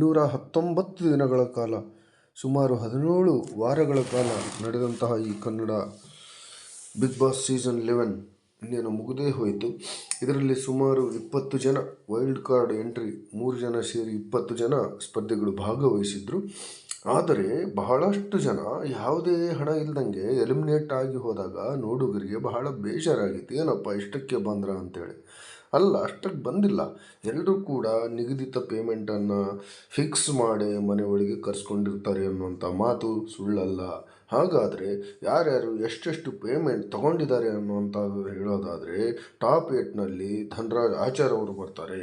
ನೂರ ಹತ್ತೊಂಬತ್ತು ದಿನಗಳ ಕಾಲ, ಸುಮಾರು ಹದಿನೇಳು ವಾರಗಳ ಕಾಲ ನಡೆದಂತಹ ಈ Kannada Bigg Boss season eleven ಇನ್ನೇನು ಮುಗಿದೇ ಹೋಯಿತು. ಇದರಲ್ಲಿ ಸುಮಾರು ಇಪ್ಪತ್ತು ಜನ ವೈಲ್ಡ್ ಕಾರ್ಡ್ ಎಂಟ್ರಿ, ಮೂರು ಜನ ಸೇರಿ ಇಪ್ಪತ್ತು ಜನ ಸ್ಪರ್ಧಿಗಳು ಭಾಗವಹಿಸಿದ್ರು. ಆದರೆ ಬಹಳಷ್ಟು ಜನ ಯಾವುದೇ ಹಣ ಇಲ್ದಂಗೆ ಎಲಿಮಿನೇಟ್ ಆಗಿ ಹೋದಾಗ ನೋಡುಗರಿಗೆ ಬಹಳ ಬೇಜಾರಾಗಿತ್ತು. ಏನಪ್ಪ ಇಷ್ಟಕ್ಕೆ ಬಂದ್ರ ಅಂತೇಳಿ. ಅಲ್ಲ, ಅಷ್ಟಕ್ಕೆ ಬಂದಿಲ್ಲ. ಎಲ್ಲರೂ ಕೂಡ ನಿಗದಿತ ಪೇಮೆಂಟನ್ನು ಫಿಕ್ಸ್ ಮಾಡಿ ಮನೆ ಒಳಗೆ ಕರ್ಸ್ಕೊಂಡಿರ್ತಾರೆ ಅನ್ನುವಂಥ ಮಾತು ಸುಳ್ಳಲ್ಲ. ಹಾಗಾದರೆ ಯಾರ್ಯಾರು ಎಷ್ಟೆಷ್ಟು ಪೇಮೆಂಟ್ ತಗೊಂಡಿದ್ದಾರೆ ಅನ್ನುವಂಥದ್ದು ಹೇಳೋದಾದರೆ ಟಾಪ್ ಏಟ್ನಲ್ಲಿ ಧನರಾಜ್ ಆಚಾರ್ ಅವರು ಬರ್ತಾರೆ.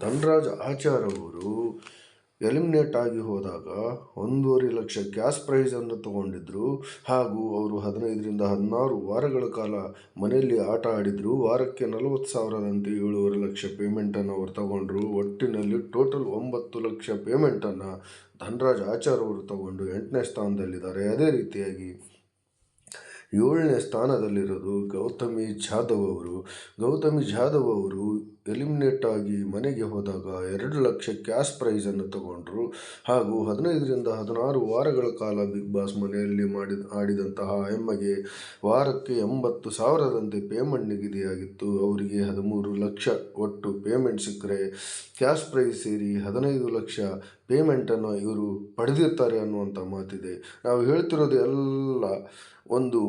ಧನರಾಜ್ ಆಚಾರ್ ಅವರು ಎಲಿಮಿನೇಟ್ ಆಗಿ ಹೋದಾಗ ಒಂದೂವರೆ ಲಕ್ಷ ಕ್ಯಾಶ್ ಪ್ರೈಸನ್ನು ತಗೊಂಡಿದ್ರು ಹಾಗೂ ಅವರು ಹದಿನೈದರಿಂದ ಹದಿನಾರು ವಾರಗಳ ಕಾಲ ಮನೆಯಲ್ಲಿ ಆಟ ಆಡಿದರು. ವಾರಕ್ಕೆ ನಲವತ್ತು ಸಾವಿರದಂತೆ ಏಳೂವರೆ ಲಕ್ಷ ಪೇಮೆಂಟನ್ನು ಅವರು ತಗೊಂಡ್ರು. ಒಟ್ಟಿನಲ್ಲಿ ಟೋಟಲ್ ಒಂಬತ್ತು ಲಕ್ಷ ಪೇಮೆಂಟನ್ನು ಧನರಾಜ್ ಆಚಾರ್ ಅವರು ತಗೊಂಡು ಎಂಟನೇ ಸ್ಥಾನದಲ್ಲಿದ್ದಾರೆ. ಅದೇ ರೀತಿಯಾಗಿ ಏಳನೇ ಸ್ಥಾನದಲ್ಲಿರೋದು ಗೌತಮಿ ಜಾಧವ್ ಅವರು. ಗೌತಮಿ ಜಾಧವ್ ಅವರು ಎಲಿಮಿನೇಟ್ ಆಗಿ ಮನೆಗೆ ಹೋದಾಗ ಎರಡು ಲಕ್ಷ ಕ್ಯಾಶ್ ಪ್ರೈಸನ್ನು ತಗೊಂಡರು. ಹಾಗೂ ಹದಿನೈದರಿಂದ ಹದಿನಾರು ವಾರಗಳ ಕಾಲ ಬಿಗ್ ಬಾಸ್ ಮನೆಯಲ್ಲಿ ಮಾಡಿದ, ಆಡಿದಂತಹ ಎಮ್ಮಗೆ ವಾರಕ್ಕೆ ಎಂಬತ್ತು ಸಾವಿರದಂತೆ ಪೇಮೆಂಟ್ ನಿಗದಿಯಾಗಿತ್ತು. ಅವರಿಗೆ ಹದಿಮೂರು ಲಕ್ಷ ಒಟ್ಟು ಪೇಮೆಂಟ್ ಸಿಕ್ಕರೆ ಕ್ಯಾಶ್ ಪ್ರೈಸ್ ಸೇರಿ ಹದಿನೈದು ಲಕ್ಷ ಪೇಮೆಂಟನ್ನು ಇವರು ಪಡೆದಿರ್ತಾರೆ ಅನ್ನುವಂಥ ಮಾತಿದೆ. ನಾವು ಹೇಳ್ತಿರೋದು ಎಲ್ಲ ಒಂದು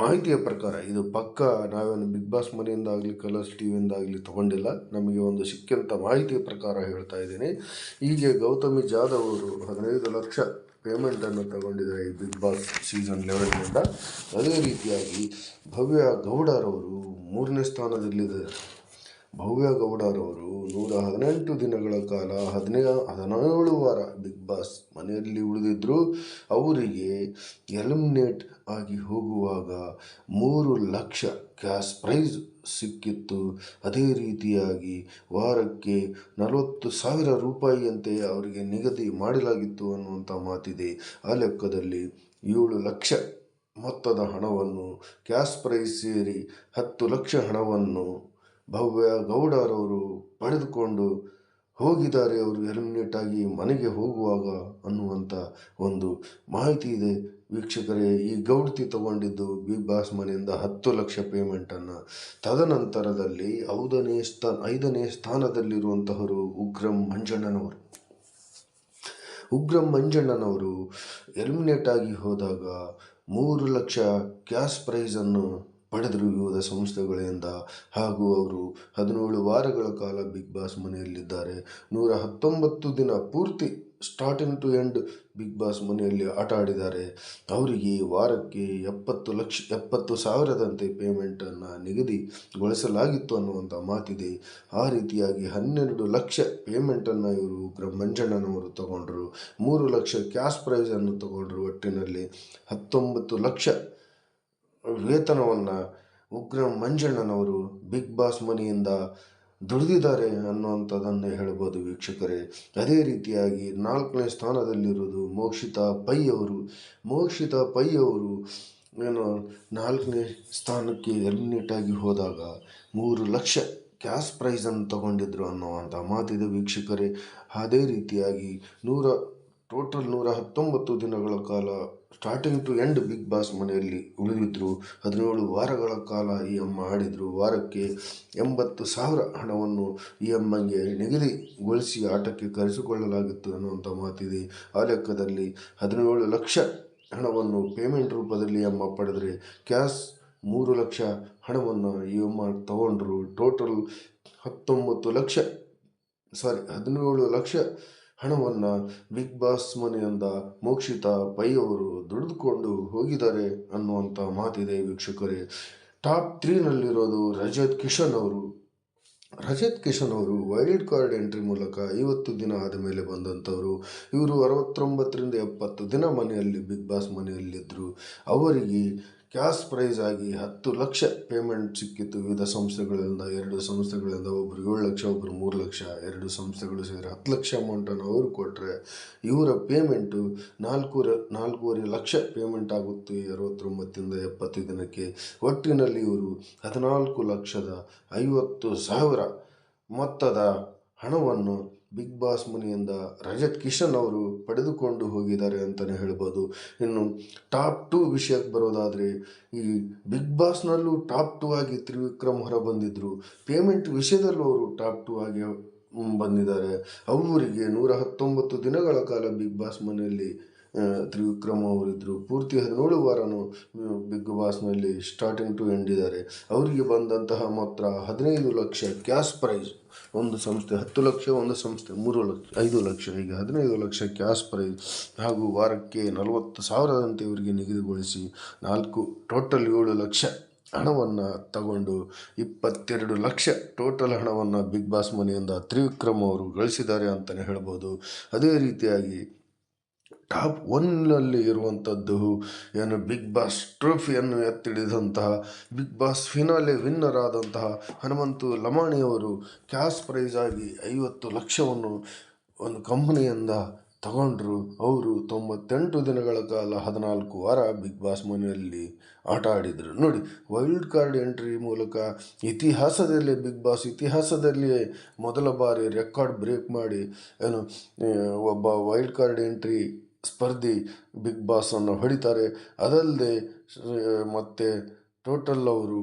ಮಾಹಿತಿಯ ಪ್ರಕಾರ ಇದು ಪಕ್ಕ ನಾವೇನು ಬಿಗ್ ಬಾಸ್ ಮನೆಯಿಂದಾಗಲಿ ಕಲರ್ಸ್ ಟಿ ವಿಯಿಂದಾಗಲಿ ತೊಗೊಂಡಿಲ್ಲ. ನಮಗೆ ಒಂದು ಸಿಕ್ಕಂಥ ಮಾಹಿತಿಯ ಪ್ರಕಾರ ಹೇಳ್ತಾ ಇದ್ದೀನಿ. ಹೀಗೆ ಗೌತಮಿ ಜಾಧವ್ ಅವರು ಹದಿನೈದು ಲಕ್ಷ ಪೇಮೆಂಟನ್ನು ತಗೊಂಡಿದ್ದಾರೆ ಈ ಬಿಗ್ ಬಾಸ್ ಸೀಸನ್ ಲೆವೆಲ್ನಿಂದ. ಅದೇ ರೀತಿಯಾಗಿ ಭವ್ಯ ಗೌಡರವರು ಮೂರನೇ ಸ್ಥಾನದಲ್ಲಿದ್ದಾರೆ. ಭವ್ಯ ಗೌಡರವರು ನೂರ ಹದಿನೆಂಟು ದಿನಗಳ ಕಾಲ ಹದಿನೇ ಹದಿನೇಳು ವಾರ ಬಿಗ್ ಬಾಸ್ ಮನೆಯಲ್ಲಿ ಉಳಿದಿದ್ದರು ಅವರಿಗೆ ಎಲಿಮಿನೇಟ್ ಆಗಿ ಹೋಗುವಾಗ ಮೂರು ಲಕ್ಷ ಕ್ಯಾಶ್ ಪ್ರೈಸ್ ಸಿಕ್ಕಿತ್ತು. ಅದೇ ರೀತಿಯಾಗಿ ವಾರಕ್ಕೆ ನಲವತ್ತು ಸಾವಿರ ರೂಪಾಯಿಯಂತೆ ಅವರಿಗೆ ನಿಗದಿ ಮಾಡಲಾಗಿತ್ತು ಅನ್ನುವಂಥ ಮಾತಿದೆ. ಆ ಲೆಕ್ಕದಲ್ಲಿ ಏಳು ಲಕ್ಷ ಮೊತ್ತದ ಹಣವನ್ನು ಕ್ಯಾಶ್ ಪ್ರೈಸ್ ಸೇರಿ ಹತ್ತು ಲಕ್ಷ ಹಣವನ್ನು ಭವ್ಯ ಗೌಡರವರು ಪಡೆದುಕೊಂಡು ಹೋಗಿದ್ದಾರೆ. ಅವರು ಎಲಿಮಿನೇಟ್ ಆಗಿ ಮನೆಗೆ ಹೋಗುವಾಗ ಅನ್ನುವಂಥ ಒಂದು ಮಾಹಿತಿ ಇದೆ. ವೀಕ್ಷಕರೇ, ಈ ಗೌಡತಿ ತಗೊಂಡಿದ್ದು ಬಿಗ್ ಬಾಸ್ ಮನೆಯಿಂದ ಹತ್ತು ಲಕ್ಷ ಪೇಮೆಂಟನ್ನು ತದನಂತರದಲ್ಲಿ ಐದನೇ ಸ್ಥಾ, ಐದನೇ ಸ್ಥಾನದಲ್ಲಿರುವಂತಹವರು ಉಗ್ರಂ ಮಂಜಣ್ಣನವರು. ಉಗ್ರಂ ಮಂಜಣ್ಣನವರು ಎಲಿಮಿನೇಟ್ ಆಗಿ ಹೋದಾಗ ಮೂರು ಲಕ್ಷ ಕ್ಯಾಶ್ ಪ್ರೈಸನ್ನು ಪಡೆದರು ವಿವಿಧ ಸಂಸ್ಥೆಗಳಿಂದ ಹಾಗೂ ಅವರು ಹದಿನೇಳು ವಾರಗಳ ಕಾಲ ಬಿಗ್ ಬಾಸ್ ಮನೆಯಲ್ಲಿದ್ದಾರೆ. ನೂರ ಹತ್ತೊಂಬತ್ತು ದಿನ ಪೂರ್ತಿ starting to end Bigg Boss ಮನೆಯಲ್ಲಿ ಆಟ ಆಡಿದ್ದಾರೆ. ಅವರಿಗೆ ವಾರಕ್ಕೆ ಎಪ್ಪತ್ತು ಲಕ್ಷ, ಎಪ್ಪತ್ತು ಸಾವಿರದಂತೆ ಪೇಮೆಂಟನ್ನು ನಿಗದಿಗೊಳಿಸಲಾಗಿತ್ತು ಅನ್ನುವಂಥ ಮಾತಿದೆ. ಆ ರೀತಿಯಾಗಿ ಹನ್ನೆರಡು ಲಕ್ಷ ಪೇಮೆಂಟನ್ನು ಇವರು ಬ್ರಹ್ಮಂಜಣ್ಣನವರು ತಗೊಂಡರು ತಗೊಂಡ್ರು. ಮೂರು ಲಕ್ಷ ಕ್ಯಾಶ್ ಪ್ರೈಸನ್ನು ತಗೊಂಡರು ಒಟ್ಟಿನಲ್ಲಿ. ಹತ್ತೊಂಬತ್ತು ಲಕ್ಷ ವೇತನವನ್ನು ಉಗ್ರ ಮಂಜಣ್ಣನವರು ಬಿಗ್ ಬಾಸ್ ಮನೆಯಿಂದ ದುಡಿದಿದ್ದಾರೆ ಅನ್ನುವಂಥದ್ದನ್ನು ಹೇಳ್ಬೋದು ವೀಕ್ಷಕರೇ. ಅದೇ ರೀತಿಯಾಗಿ ನಾಲ್ಕನೇ ಸ್ಥಾನದಲ್ಲಿರೋದು ಮೋಕ್ಷಿತಾ ಪೈ ಅವರು. ಮೋಕ್ಷಿತಾ ಪೈ ಅವರು ಏನು ನಾಲ್ಕನೇ ಸ್ಥಾನಕ್ಕೆ ಎಲ್ಮಿನೇಟಾಗಿ ಹೋದಾಗ ಮೂರು ಲಕ್ಷ ಕ್ಯಾಶ್ ಪ್ರೈಸನ್ನು ತಗೊಂಡಿದ್ರು ಅನ್ನುವಂಥ ಮಾತಿದೆ ವೀಕ್ಷಕರೇ. ಅದೇ ರೀತಿಯಾಗಿ ನೂರ ಟೋಟಲ್ ನೂರ ಹತ್ತೊಂಬತ್ತು ದಿನಗಳ ಕಾಲ starting to end Bigg Boss ಮನೆಯಲ್ಲಿ ಉಳಿದಿದ್ದರು ಹದಿನೇಳು ವಾರಗಳ ಕಾಲ ಈ ಅಮ್ಮ ಆಡಿದರು. ವಾರಕ್ಕೆ ಎಂಬತ್ತು ಸಾವಿರ ಹಣವನ್ನು ಈ ಅಮ್ಮಂಗೆ ನಿಗದಿಗೊಳಿಸಿ ಆಟಕ್ಕೆ ಕರೆಸಿಕೊಳ್ಳಲಾಗಿತ್ತು ಅನ್ನುವಂಥ ಮಾತಿದೆ. ಆ ಲೆಕ್ಕದಲ್ಲಿ ಹದಿನೇಳು ಲಕ್ಷ ಹಣವನ್ನು ಪೇಮೆಂಟ್ ರೂಪದಲ್ಲಿ ಅಮ್ಮ ಪಡೆದರೆ ಕ್ಯಾಶ್ ಮೂರು ಲಕ್ಷ ಹಣವನ್ನು ಈ ಅಮ್ಮ ತಗೊಂಡ್ರು. ಟೋಟಲ್ ಹತ್ತೊಂಬತ್ತು ಲಕ್ಷ ಸಾರಿ ಹದಿನೇಳು ಲಕ್ಷ ಹಣವನ್ನು ಬಿಗ್ ಬಾಸ್ ಮನೆಯಿಂದ ಮೋಕ್ಷಿತಾ ಪೈ ಅವರು ದುಡಿದುಕೊಂಡು ಹೋಗಿದ್ದಾರೆ ಅನ್ನುವಂಥ ಮಾತಿದೆ ವೀಕ್ಷಕರೇ. ಟಾಪ್ ತ್ರೀನಲ್ಲಿರೋದು ರಜತ್ ಕಿಶನ್ ಅವರು. ರಜತ್ ಕಿಶನ್ ಅವರು ವೈಲ್ಡ್ ಕಾರ್ಡ್ ಎಂಟ್ರಿ ಮೂಲಕ ಐವತ್ತು ದಿನ ಆದ ಮೇಲೆ ಬಂದಂಥವರು. ಇವರು ಅರವತ್ತೊಂಬತ್ತರಿಂದ ಎಪ್ಪತ್ತು ದಿನ ಮನೆಯಲ್ಲಿ, ಬಿಗ್ ಬಾಸ್ ಮನೆಯಲ್ಲಿದ್ದರು ಅವರಿಗೆ ಕ್ಯಾಶ್ ಪ್ರೈಸ್ ಆಗಿ ಹತ್ತು ಲಕ್ಷ ಪೇಮೆಂಟ್ ಸಿಕ್ಕಿತ್ತು. ವಿವಿಧ ಸಂಸ್ಥೆಗಳಿಂದ ಎರಡು ಸಂಸ್ಥೆಗಳಿಂದ ಒಬ್ಬರು ಏಳು ಲಕ್ಷ ಒಬ್ಬರು ಮೂರು ಲಕ್ಷ, ಎರಡು ಸಂಸ್ಥೆಗಳು ಸೇರಿ ಹತ್ತು ಲಕ್ಷ ಅಮೌಂಟನ್ನು ಅವರು ಕೊಟ್ಟರೆ ಇವರ ಪೇಮೆಂಟು ನಾಲ್ಕೂವರೆ ನಾಲ್ಕೂವರೆ ಲಕ್ಷ ಪೇಮೆಂಟ್ ಆಗುತ್ತೆ ಅರವತ್ತೊಂಬತ್ತಿಂದ ಎಪ್ಪತ್ತು ದಿನಕ್ಕೆ. ಒಟ್ಟಿನಲ್ಲಿ ಇವರು ಹದಿನಾಲ್ಕು ಲಕ್ಷದ ಐವತ್ತು ಸಾವಿರ ಮೊತ್ತದ ಹಣವನ್ನು ಬಿಗ್ ಬಾಸ್ ಮನೆಯಿಂದ ರಜತ್ ಕಿಶನ್ ಅವರು ಪಡೆದುಕೊಂಡು ಹೋಗಿದ್ದಾರೆ ಅಂತಲೇ ಹೇಳ್ಬೋದು. ಇನ್ನು ಟಾಪ್ ಟು ವಿಷಯಕ್ಕೆ ಬರೋದಾದರೆ, ಈ ಬಿಗ್ ಬಾಸ್ನಲ್ಲೂ ಟಾಪ್ ಟು ಆಗಿ ತ್ರಿವಿಕ್ರಮ್ ಹೊರ ಬಂದಿದ್ದರು ಪೇಮೆಂಟ್ ವಿಷಯದಲ್ಲೂ ಅವರು ಟಾಪ್ ಟು ಆಗಿ ಬಂದಿದ್ದಾರೆ. ಅವರಿಗೆ ನೂರ ಹತ್ತೊಂಬತ್ತು ದಿನಗಳ ಕಾಲ ಬಿಗ್ ಬಾಸ್ ಮನೆಯಲ್ಲಿ ತ್ರಿವಿಕ್ರಮ್ ಅವರಿದ್ದರು ಪೂರ್ತಿ ಹದಿನೇಳು ವಾರನೂ ಬಿಗ್ ಬಾಸ್ನಲ್ಲಿ ಸ್ಟಾರ್ಟಿಂಗ್ ಟು ಎಂಡ್ ಇದ್ದಾರೆ. ಅವರಿಗೆ ಬಂದಂತಹ ಮಾತ್ರ ಹದಿನೈದು ಲಕ್ಷ ಕ್ಯಾಶ್ ಪ್ರೈಸ್ ಒಂದು ಸಂಸ್ಥೆ, ಹತ್ತು ಲಕ್ಷ, ಒಂದು ಸಂಸ್ಥೆ, ಮೂರು ಲಕ್ಷ, ಐದು ಲಕ್ಷ ಈಗ ಹದಿನೈದು ಲಕ್ಷ ಕ್ಯಾಶ್ ಪ್ರೈಸ್ ಹಾಗೂ ವಾರಕ್ಕೆ ನಲವತ್ತು ಸಾವಿರದಂತೆ ಇವರಿಗೆ ನಿಗದಿಗೊಳಿಸಿ ನಾಲ್ಕು ಟೋಟಲ್ ಏಳು ಲಕ್ಷ ಹಣವನ್ನು ತಗೊಂಡು ಇಪ್ಪತ್ತೆರಡು ಲಕ್ಷ ಟೋಟಲ್ ಹಣವನ್ನು ಬಿಗ್ ಬಾಸ್ ಮನೆಯಿಂದ ತ್ರಿವಿಕ್ರಮ್ ಅವರು ಗಳಿಸಿದ್ದಾರೆ ಅಂತಲೇ ಹೇಳ್ಬೋದು. ಅದೇ ರೀತಿಯಾಗಿ ಟಾಪ್ ಒನ್ನಲ್ಲಿ ಇರುವಂಥದ್ದು, ಏನು ಬಿಗ್ ಬಾಸ್ ಟ್ರೋಫಿಯನ್ನು ಎತ್ತಿಡಿದಂತಹ ಬಿಗ್ ಬಾಸ್ ಫಿನಾಲೆ ವಿನ್ನರ್ ಆದಂತಹ ಹನುಮಂತು ಲಮಾಣಿಯವರು ಕ್ಯಾಶ್ ಆಗಿ ಐವತ್ತು ಲಕ್ಷವನ್ನು ಒಂದು ಕಂಪನಿಯಿಂದ ತಗೊಂಡ್ರು. ಅವರು ತೊಂಬತ್ತೆಂಟು ದಿನಗಳ ಕಾಲ ಹದಿನಾಲ್ಕು ವಾರ ಬಿಗ್ ಬಾಸ್ ಮನೆಯಲ್ಲಿ ಆಟ ಆಡಿದರು. ನೋಡಿ, ವೈಲ್ಡ್ ಕಾರ್ಡ್ ಎಂಟ್ರಿ ಮೂಲಕ ಇತಿಹಾಸದಲ್ಲಿ, ಬಿಗ್ ಬಾಸ್ ಇತಿಹಾಸದಲ್ಲಿಯೇ ಮೊದಲ ಬಾರಿ ರೆಕಾರ್ಡ್ ಬ್ರೇಕ್ ಮಾಡಿ, ಏನು, ಒಬ್ಬ ವೈಲ್ಡ್ ಕಾರ್ಡ್ ಎಂಟ್ರಿ ಸ್ಪರ್ಧಿ ಬಿಗ್ ಬಾಸನ್ನು ಹೊಡಿತಾರೆ. ಅದಲ್ಲದೆ, ಮತ್ತು ಟೋಟಲ್ ಅವರು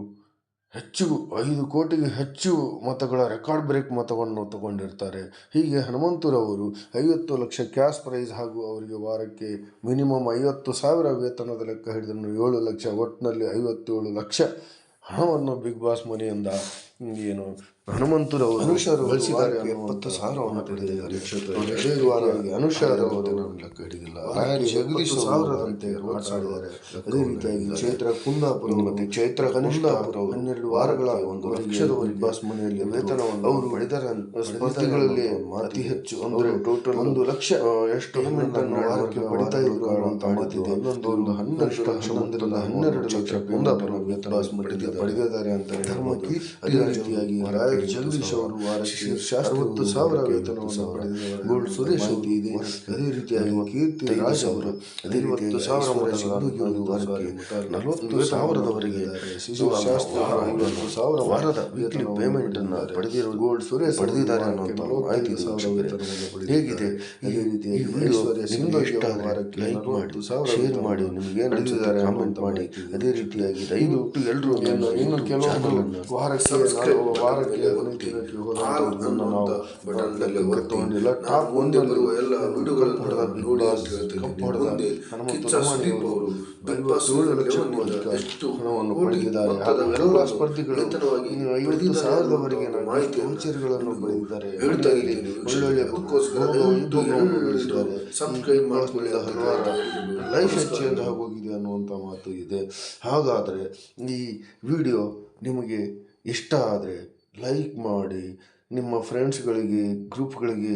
ಹೆಚ್ಚು ಐದು ಕೋಟಿಗೆ ಹೆಚ್ಚು ಮತಗಳ ರೆಕಾರ್ಡ್ ಬ್ರೇಕ್ ಮತವನ್ನು ತಗೊಂಡಿರ್ತಾರೆ. ಹೀಗೆ ಹನುಮಂತರವರು ಐವತ್ತು ಲಕ್ಷ ಕ್ಯಾಶ್ ಪ್ರೈಸ್ ಹಾಗೂ ಅವರಿಗೆ ವಾರಕ್ಕೆ ಮಿನಿಮಮ್ ಐವತ್ತು ಸಾವಿರ ವೇತನದ ಲೆಕ್ಕ ಹಿಡಿದ್ರು ಏಳು ಲಕ್ಷ ಒಟ್ಟಿನಲ್ಲಿ ಐವತ್ತೇಳು ಲಕ್ಷ ಹಣವನ್ನು ಬಿಗ್ ಬಾಸ್ ಮನೆಯಿಂದ ಏನು ಹನುಮಂತರು ಅನುಷರು ಗಳಿಸಿದ್ದಾರೆ ಎಪ್ಪತ್ತು ಸಾವಿರವನ್ನು ಪಡೆದಿದ್ದಾರೆ. ಅದೇ ವಾರವಾಗಿ ಅನುಷರವರು ಲೆಕ್ಕ ಹಿಡಿದಿಲ್ಲ. ಜಗದೀಶ್ ಸಾವಿರದಂತೆ ಮಾತಾಡಿದ್ದಾರೆ ಅದೇ ರೀತಿಯಾಗಿ ಚೈತ್ರ ಕುಂದಾಪುರ ಮತ್ತೆ ಚೈತ್ರ ಕುಂದಾಪುರ ಹನ್ನೆರಡು ವಾರಗಳ ಒಂದು ಲಕ್ಷದ ಬಾಸ್ ಮನೆಯಲ್ಲಿ ವೇತನವನ್ನು ಅವರು ಪಡೆದರೆ ಸ್ಪರ್ಧೆಗಳಲ್ಲಿ ಅತಿ ಹೆಚ್ಚು ಅಂದರೆ ಟೋಟಲ್ ಒಂದು ಲಕ್ಷ ಎಷ್ಟು ವಾರಕ್ಕೆ ಪಡಿತಾ ಅಂತ ಮಾಡುತ್ತಿದೆ ಒಂದು ಹನ್ನೆರಡು ಲಕ್ಷ ಹನ್ನೆರಡು ಲಕ್ಷ ಕುಂದಾಪುರ ವೇತನ ಪಡೆದಿದ್ದಾರೆ. ಅಂತ ಧರ್ಮಕ್ಕೆ ರೀತಿಯಾಗಿ ರಾಯಲ್ ಜಗದೀಶ್ ಅವರು ವಾರಕ್ಕೆ ಅರವತ್ತು ಸಾವಿರ ವೇತನವನ್ನು ಪಡೆದಿದ್ದಾರೆ ಗೋಲ್ಡ್ ಸುರೇಶ್ ಅವರು ಇದೆ. ಅದೇ ರೀತಿಯಾಗಿ ಕೀರ್ತಿ ರಾಜ್ ಅವರು ಐವತ್ತು ಸಾವಿರ ವಾರಕ್ಕೆ ನಲವತ್ತು ಸಾವಿರದವರೆಗೆ ಶಾಸ್ತ್ರಿ ಐವತ್ತು ಸಾವಿರ ವಾರದ ವೀಕ್ಲಿ ಪೇಮೆಂಟ್ ಅನ್ನು ಪಡೆದಿರುವ ಗೋಲ್ಡ್ ಸುರೇಶ್ ಪಡೆದಿದ್ದಾರೆ ಅನ್ನುವಂಥ ಮಾಹಿತಿ ಸಾವಿರ ಹೇಗಿದೆ? ಈ ರೀತಿಯಾಗಿ ನಿಮ್ದು ಇಷ್ಟ ವಾರಕ್ಕೆ ಲೈಕ್ ಮಾಡಿ ಶೇರ್ ಮಾಡಿ ನಿಮ್ಗೆ ಏನು ಕಾಮೆಂಟ್ ಮಾಡಿ. ಅದೇ ರೀತಿಯಾಗಿ ದಯವಿಟ್ಟು ಎಲ್ಲರೂ ಇನ್ನು ಕೆಲವೊಂದು ವಾರಕ್ಕೆ ನಾವು ವಾರಕ್ಕೆ ಅಭಿನಯಿಸಲಿಕ್ಕೆ ಹೋದಂಥವ್ರನ್ನ ನಾವು ಬಟನ್ನಲ್ಲಿ ಒತ್ತುಕೊಂಡಿಲ್ಲ ಟಾಪ್ ಒಂದೇ ಬರುವ ಎಲ್ಲ ವಿಡಿಯೋಗಳನ್ನು ನೋಡಿ ಅಂತ ಹೇಳ್ತೀನಿ. ಮುಂದೆ ಕಿಚ್ಚ ಸುದೀಪ್ ಅವರು ಬಿಗ್ ಬಾಸ್ ಏಳು ಲಕ್ಷಕ್ಕೂ ಅಧಿಕ ಎಷ್ಟು ಹಣವನ್ನು ಪಡೆದಿದ್ದಾರೆ. ಹಾಗೂ ಎಲ್ಲ ಸ್ಪರ್ಧಿಗಳು ಇನ್ನು ಐವತ್ತು ಸಾವಿರದವರೆಗೆ ಮಾಹಿತಿ ಹೇಳ್ತಾ ಇದ್ದೀನಿ. ಒಳ್ಳೊಳ್ಳೆ ಸಬ್ಸ್ಕ್ರೈಬ್ ಮಾಡಿಕೊಳ್ಳಿದ ಹಲವಾರು ಲೈಫ್ ಚೇಂಜ್ ಆಗೋಗಿದೆ ಅನ್ನುವಂಥ ಮಾತು ಇದೆ. ಹಾಗಾದರೆ ಈ ವಿಡಿಯೋ ನಿಮಗೆ ಇಷ್ಟ ಆದರೆ ಲೈಕ್ ಮಾಡಿ, ನಿಮ್ಮ ಫ್ರೆಂಡ್ಸ್ಗಳಿಗೆ ಗ್ರೂಪ್ಗಳಿಗೆ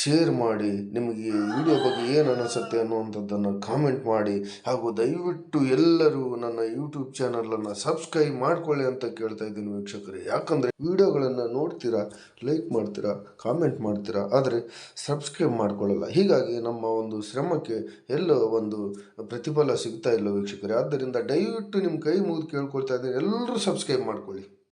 ಶೇರ್ ಮಾಡಿ, ನಿಮಗೆ ವಿಡಿಯೋ ಬಗ್ಗೆ ಏನು ಅನಿಸುತ್ತೆ ಅನ್ನುವಂಥದ್ದನ್ನು ಕಾಮೆಂಟ್ ಮಾಡಿ ಹಾಗೂ ದಯವಿಟ್ಟು ಎಲ್ಲರೂ ನನ್ನ ಯೂಟ್ಯೂಬ್ ಚಾನಲನ್ನು ಸಬ್ಸ್ಕ್ರೈಬ್ ಮಾಡಿಕೊಳ್ಳಿ ಅಂತ ಕೇಳ್ತಾ ಇದ್ದೀನಿ ವೀಕ್ಷಕರೇ. ಯಾಕಂದರೆ ವಿಡಿಯೋಗಳನ್ನು ನೋಡ್ತೀರಾ ಲೈಕ್ ಮಾಡ್ತೀರಾ ಕಾಮೆಂಟ್ ಮಾಡ್ತೀರಾ, ಆದರೆ ಸಬ್ಸ್ಕ್ರೈಬ್ ಮಾಡಿಕೊಳ್ಳಲ್ಲ. ಹೀಗಾಗಿ ನಮ್ಮ ಒಂದು ಶ್ರಮಕ್ಕೆ ಎಲ್ಲೋ ಒಂದು ಪ್ರತಿಫಲ ಸಿಗ್ತಾ ಇಲ್ಲ ವೀಕ್ಷಕರೇ. ಆದ್ದರಿಂದ ದಯವಿಟ್ಟು ನಿಮ್ಮ ಕೈ ಮುಗಿದು ಕೇಳ್ಕೊಳ್ತಾ ಇದ್ದೀನಿ. ಎಲ್ಲರೂ ಸಬ್ಸ್ಕ್ರೈಬ್ ಮಾಡ್ಕೊಳ್ಳಿ.